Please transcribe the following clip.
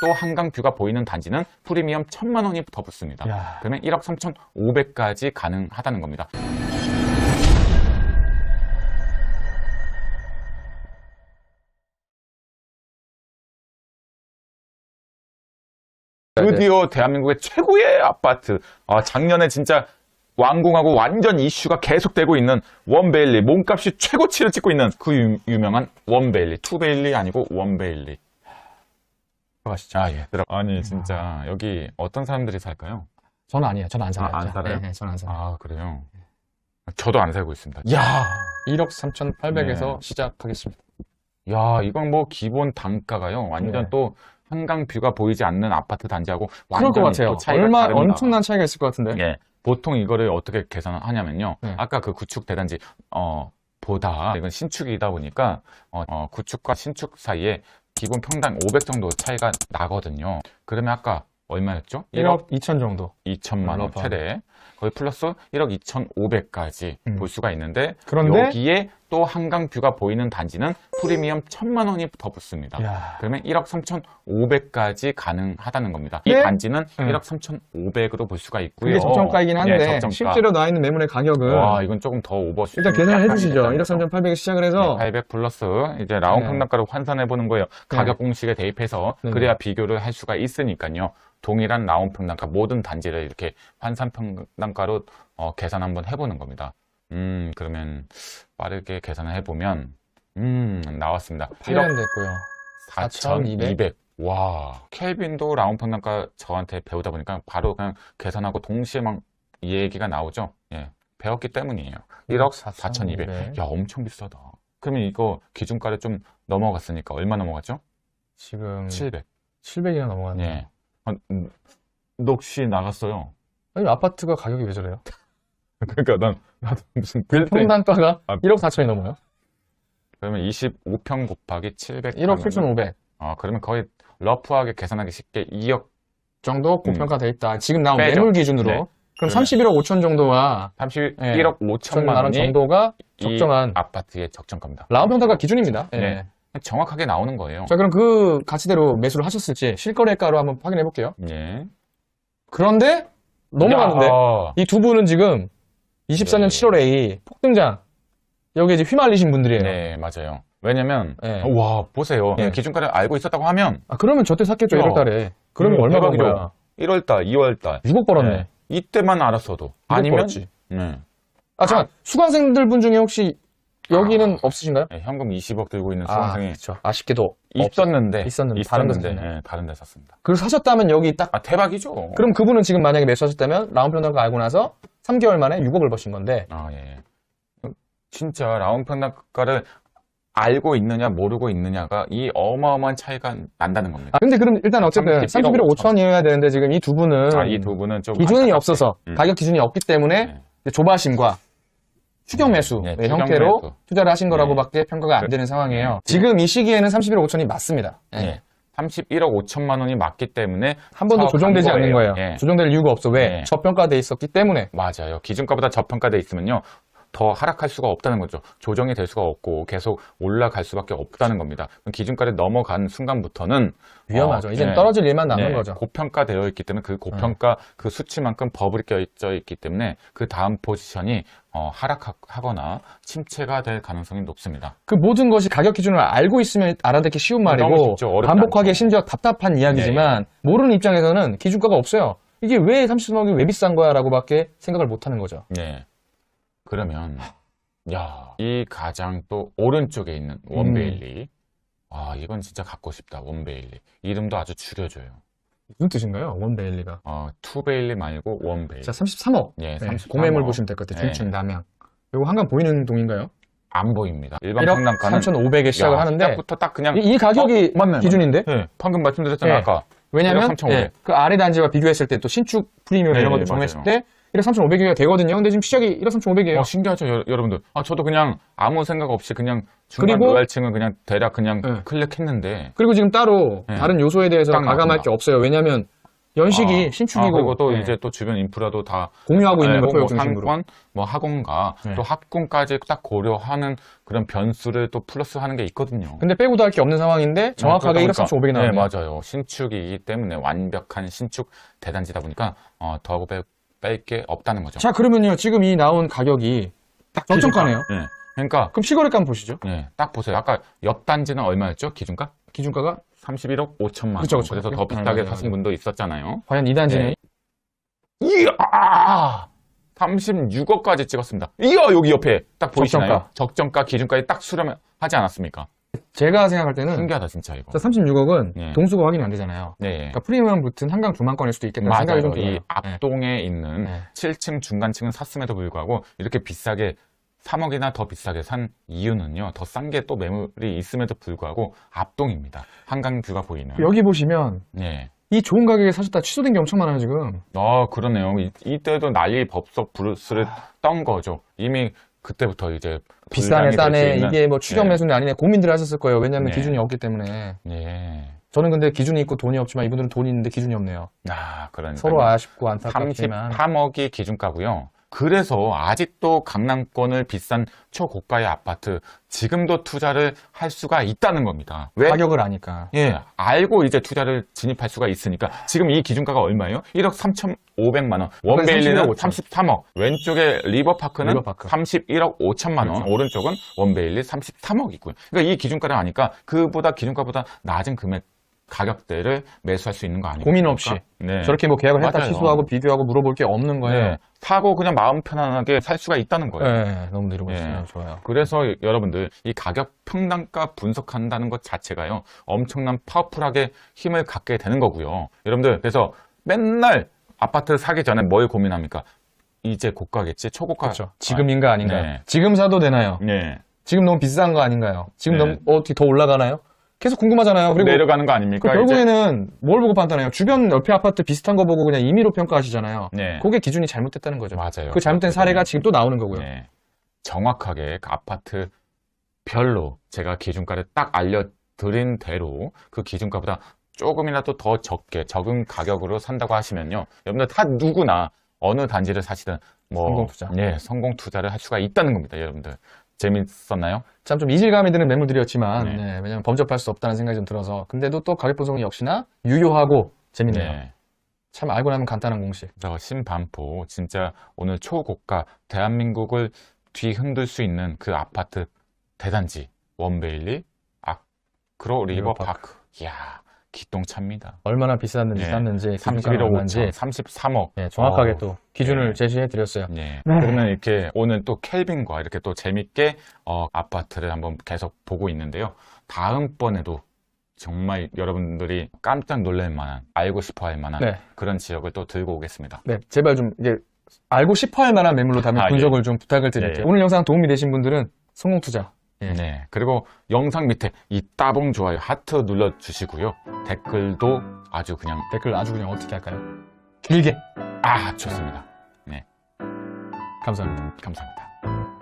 또 한강 뷰가 보이는 단지는 프리미엄 1000만 원이 더 붙습니다. 야. 그러면 1억 3,500까지 가능하다는 겁니다. 드디어 대한민국의 최고의 아파트. 아, 작년에 진짜 완공하고 완전 이슈가 계속되고 있는 원베일리. 몸값이 최고치를 찍고 있는 그 유, 유명한 원베일리. 투베일리 아니고 원베일리. 들어가시죠. 아, 예. 들어. 아니, 진짜 여기 어떤 사람들이 살까요? 저는 아니에요. 저는 안 살아요. 아, 안 살아요? 네, 네, 저는 안 살아요. 아, 그래요? 저도 안 살고 있습니다. 야 1억 3,800에서 네. 시작하겠습니다. 야, 이건 뭐 기본 단가가요. 완전 네. 또 한강 뷰가 보이지 않는 아파트 단지하고 그럴 것 완전히 같아요. 또 차이가 얼마, 다릅니다. 엄청난 차이가 있을 것 같은데. 예. 보통 이거를 어떻게 계산하냐면요. 네. 아까 그 구축 대단지 어 보다 이건 신축이다 보니까 어, 어, 구축과 신축 사이에 기본 평당 500 정도 차이가 나거든요. 그러면 아까 얼마였죠? 1억 1억 2천 정도. 2천만 원 러브하게. 최대. 거의 플러스 1억 2,500까지 음. 볼 수가 있는데 그런데 여기에 또 한강 뷰가 보이는 단지는 프리미엄 1,000만 원이 더 붙습니다. 야 그러면 1억 3,500까지 가능하다는 겁니다. 이 네? 단지는 네. 1억 3,500으로 볼 수가 있고요. 그게 적정가이긴 한데 예, 적정가. 실제로 나와 있는 매물의 가격은 와, 이건 조금 더 오버. 일단 계산을 해주시죠. 1억 3,800에 시작을 해서 800 플러스 이제 라운 네. 평당가로 환산해 보는 거예요. 네. 가격 공식에 대입해서 네. 그래야 비교를 할 수가 있으니까요. 동일한 라운 평당가 모든 단지를 이렇게 환산 평당가로 어, 계산 한번 해보는 겁니다. 음, 그러면 빠르게 계산을 해보면 음, 나왔습니다. 8년 됐고요. 4,200. 와, 켈빈도 라운 평당가 저한테 배우다 보니까 바로 그냥 계산하고 동시에 막 얘기가 나오죠. 예, 배웠기 때문이에요. 1억 4,200. 4,200. 야, 엄청 비싸다. 그러면 이거 기준가를 좀 넘어갔으니까 얼마 넘어갔죠? 지금 700. 700이나 넘어갔네요. 예. 아, 음, 넋이 나갔어요. 아니, 아파트가 가격이 왜 저래요? 그러니까 난 나도 무슨 빌딩 평당가가 아. 1억 4천이 넘어요. 그러면 25평 곱하기 700 1억 7,500 아, 그러면 거의 러프하게 계산하기 쉽게 2억 정도 고평가돼 있다. 지금 나온 빼죠. 매물 기준으로. 네. 그럼 그러면- 31억 5천 정도와 31억 네. 5천만 1천만 원 원이 정도가 이 적정한 아파트의 적정가입니다. 라운 평당가 기준입니다. 예. 네. 정확하게 나오는 거예요. 자, 그럼 그 가치대로 매수를 하셨을지 실거래가로 한번 확인해 볼게요. 예. 그런데 넘어갔는데 야, 아, 이두 분은 지금 24년 네. 7월에 이 폭등장 여기 이제 휘말리신 분들이에요. 네, 맞아요. 왜냐면 네. 와, 보세요. 네. 기준가를 알고 있었다고 하면 아, 그러면 저때 샀겠죠, 야. 1월달에. 그러면 음, 얼마 대박이죠. 거야? 1월 달, 2월 달 6억 벌었네. 네. 이때만 알았어도 아니면 벌었지. 네. 아, 잠깐 수강생들 분 중에 혹시 여기는 없으신가요? 네, 현금 20억 들고 있는 아, 수강생이 그렇죠. 아쉽게도 있었는데 있었는데, 다른 샀네. 네, 다른 데 샀습니다. 그걸 사셨다면 여기 딱 아, 대박이죠. 그럼 그분은 지금 만약에 매수하셨다면 라운 평당가 알고 나서 3개월 만에 6억을 버신 건데 아, 예. 진짜 라운 평당가를 알고 있느냐 모르고 있느냐가 이 어마어마한 차이가 난다는 겁니다. 아, 근데 그럼 일단 어쨌든 31억 31억 5천이어야 되는데 지금 이 두 분은 아, 이두 분은 좀 기준이 안타깝게. 없어서 음. 가격 기준이 없기 때문에 네. 이제 조바심과 추격 매수 네, 의 추격 형태로 매수. 투자를 하신 네. 거라고밖에 평가가 안 그- 되는 상황이에요. 지금 이 시기에는 31억 5천이 맞습니다. 예. 예. 31억 5천만 원이 맞기 때문에 한 번도 조정되지 않는 거예요. 예. 조정될 이유가 없어. 왜? 네. 저평가돼 있었기 때문에. 맞아요. 기준가보다 저평가돼 있으면요. 더 하락할 수가 없다는 거죠. 조정이 될 수가 없고 계속 올라갈 수밖에 없다는 겁니다. 기준가를 넘어간 순간부터는 위험하죠. 어, 이제는 네. 떨어질 일만 남는 네, 거죠. 고평가되어 있기 때문에 그 고평가 그 수치만큼 버블이 껴져 있기 때문에 그 다음 포지션이 어, 하락하거나 침체가 될 가능성이 높습니다. 그 모든 것이 가격 기준을 알고 있으면 알아듣기 쉬운 너무 말이고 반복하기 않죠. 심지어 답답한 이야기지만 모르는 입장에서는 기준가가 없어요. 이게 왜 30억이 왜 비싼 거야? 라고밖에 생각을 못 하는 거죠. 네. 그러면 야, 이 가장 또 오른쪽에 있는 원베일리. 아, 이건 진짜 갖고 싶다. 원베일리. 이름도 아주 죽여줘요. 무슨 뜻인가요? 원베일리가. 어, 투베일리 말고 원베일리. 자, 33억. 예, 네, 33억. 공매물 보시면 될 것 같아요. 네. 중층 남양. 요거 한강 보이는 동인가요? 안 보입니다. 일반 1억 평당가는 3,500에 시작을 야, 하는데 시작부터 딱 그냥 이, 이 가격이 어, 맞네, 기준인데 네, 방금 말씀드렸잖아요. 네. 아까. 왜냐면 1억 3,500. 예, 그 아래 단지와 비교했을 때 또 신축 프리미엄 네, 이런 네, 정했을. 때 1억 3,500이가 되거든요. 근데 지금 시작이 1억 3,500이에요. 어, 신기하죠, 여, 러분들 아, 저도 그냥 아무 생각 없이 그냥 중간 그리고- 로얄층을 그냥 대략 그냥 네. 클릭했는데 그리고 지금 따로 네. 다른 요소에 대해서 딱 나옵니다. 게 없어요. 왜냐면 연식이 아, 신축이고 아, 그리고 또 네. 이제 또 주변 인프라도 다 공유하고 있는 네, 거뭐 토역 중심으로. 상권, 뭐 학원가, 네. 또 합군까지 딱 고려하는 그런 변수를 또 플러스하는 게 있거든요. 근데 빼고도 할 게 없는 상황인데 정확하게 네, 1억 3,500이 네, 나와요. 맞아요. 신축이기 때문에 완벽한 신축 대단지다 보니까 어, 더 뺄 게 없다는 거죠. 자, 그러면요. 지금 이 나온 가격이 딱 저점가네요. 네. 그러니까 그럼 시거래가 한번 보시죠. 네, 딱 보세요. 아까 옆 단지는 얼마였죠? 기준가? 기준가가 31억 5천만 원. 그쵸, 그쵸. 그래서 더 네, 비싸게 맞아요, 사신 맞아요. 분도 있었잖아요. 과연 이 단지는 네. 이야! 36억까지 찍었습니다. 이야, 여기 옆에 딱 보이시나요? 적정가. 적정가, 기준가에 딱 수렴하지 않았습니까? 제가 생각할 때는 신기하다, 진짜 이거. 36억은 네. 동수가 확인이 안 되잖아요. 네. 그러니까 프리미엄 붙은 한강 두만권일 수도 있겠다 생각이 좀 맞아요. 들어요. 이 앞동에 있는 네. 7층 중간층은 샀음에도 불구하고 이렇게 비싸게 3억이나 더 비싸게 산 이유는요. 더 싼 게 또 매물이 있음에도 불구하고 앞동입니다. 한강 뷰가 보이는. 여기 보시면 네. 이 좋은 가격에 사셨다 취소된 게 엄청 많아요 지금. 아, 그러네요. 이, 이때도 난리 법석 브루스를 떤 거죠. 이미 그때부터 이제 비싸네 싸네 이게 뭐 추격 네. 매수인데 아니네 고민들 하셨을 거예요. 왜냐하면 네. 기준이 없기 때문에. 네. 저는 근데 기준이 있고 돈이 없지만 이분들은 돈이 있는데 기준이 없네요. 아, 그러니까 서로 아쉽고 안타깝지만 33억이 기준가고요. 그래서 아직도 강남권을 비싼 초고가의 아파트 지금도 투자를 할 수가 있다는 겁니다. 왜? 가격을 아니까. 예, 알고 이제 투자를 진입할 수가 있으니까 지금 이 기준가가 얼마예요? 1억 3,500만 원. 원베일리는 31억 5천. 33억. 왼쪽에 리버파크는 리버파크. 31억 5천만 원. 그렇죠. 오른쪽은 원베일리 33억이고요. 그러니까 이 기준가를 아니까 그보다 기준가보다 낮은 금액 가격대를 매수할 수 있는 거 아니에요? 고민 없이. 네. 저렇게 뭐 계약을 했다 맞아요. 취소하고 비교하고 물어볼 게 없는 거예요. 네. 사고 그냥 마음 편안하게 살 수가 있다는 거예요. 네, 너무 이러고 예. 있어요. 좋아요. 그래서 여러분들 이 가격 평단가 분석한다는 것 자체가요 엄청난 파워풀하게 힘을 갖게 되는 거고요. 여러분들 그래서 맨날 아파트를 사기 전에 뭘 고민합니까? 이제 고가겠지 초고가. 그렇죠. 지금인가 아닌가요? 네. 지금 사도 되나요? 아, 네. 지금 너무 비싼 거 아닌가요? 지금 네. 너무 어떻게 더 올라가나요? 계속 궁금하잖아요. 그리고 내려가는 거그 아닙니까? 이제? 결국에는 뭘 보고 판단해요? 주변 옆에 아파트 비슷한 거 보고 그냥 임의로 평가하시잖아요. 네. 그게 기준이 잘못됐다는 거죠. 맞아요. 그 잘못된 사례가 지금 또 나오는 거고요. 네. 정확하게 그 아파트 별로 제가 기준가를 딱 알려드린 대로 그 기준가보다 조금이라도 더 적게 적은 가격으로 산다고 하시면요. 여러분들 다 누구나 어느 단지를 사시든 뭐 성공 투자. 네, 성공 투자를 할 수가 있다는 겁니다, 여러분들. 재밌었나요? 참 좀 이질감이 드는 매물들이었지만 네. 네, 왜냐면 범접할 수 없다는 생각이 좀 들어서 근데도 또 가격 분석이 역시나 유효하고 재밌네요. 네. 참 알고 나면 간단한 공식. 그래서 신반포 진짜 오늘 초고가 대한민국을 뒤흔들 수 있는 그 아파트 대단지 원베일리 아크로 리버파크. 이야, 기똥차입니다. 얼마나 비쌌는지 네. 쌌는지 31억 얼마인지 5천, 33억. 네, 정확하게 어우, 또 기준을 네. 제시해 드렸어요. 네. 네. 그러면 이렇게 오늘 또 켈빈과 이렇게 또 재밌게 어, 아파트를 한번 계속 보고 있는데요. 다음번에도 정말 여러분들이 깜짝 놀랄 만한, 알고 싶어 할 만한 네. 그런 지역을 또 들고 오겠습니다. 네, 제발 좀 이제 알고 싶어 할 만한 매물로 다음에 아, 분석을 좀 부탁을 드릴게요. 예, 예. 오늘 영상 도움이 되신 분들은 성공 투자. 예. 네. 그리고 영상 밑에 이 따봉 좋아요, 하트 눌러주시고요. 댓글도 아주 그냥, 댓글 아주 그냥 어떻게 할까요? 길게. 아, 좋습니다. 감사합니다. 감사합니다.